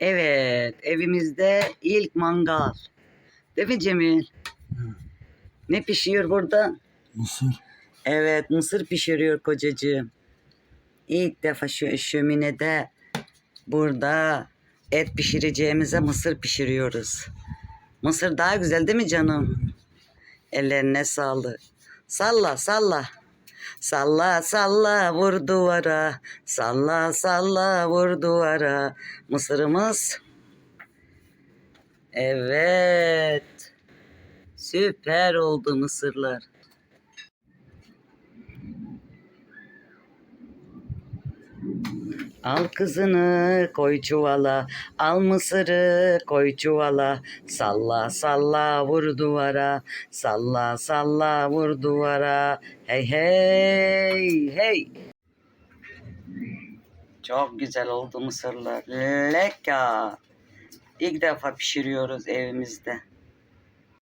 Evet, evimizde ilk mangal. Değil mi Cemil? Ne pişiyor burada? Mısır. Evet, mısır pişiriyor kocacığım. İlk defa şu şöminede burada et pişireceğimize mısır pişiriyoruz. Mısır daha güzel değil mi canım? Ellerine sağlık. Salla salla. Salla salla vur duvara. Salla salla vur duvara. Mısırımız. Evet. Süper oldu mısırlar. Al kızını koy çuvala, al mısırı koy çuvala, salla salla vur duvara, salla salla vur duvara, hey hey hey. Çok güzel oldu mısırlar, leka. İlk defa pişiriyoruz evimizde.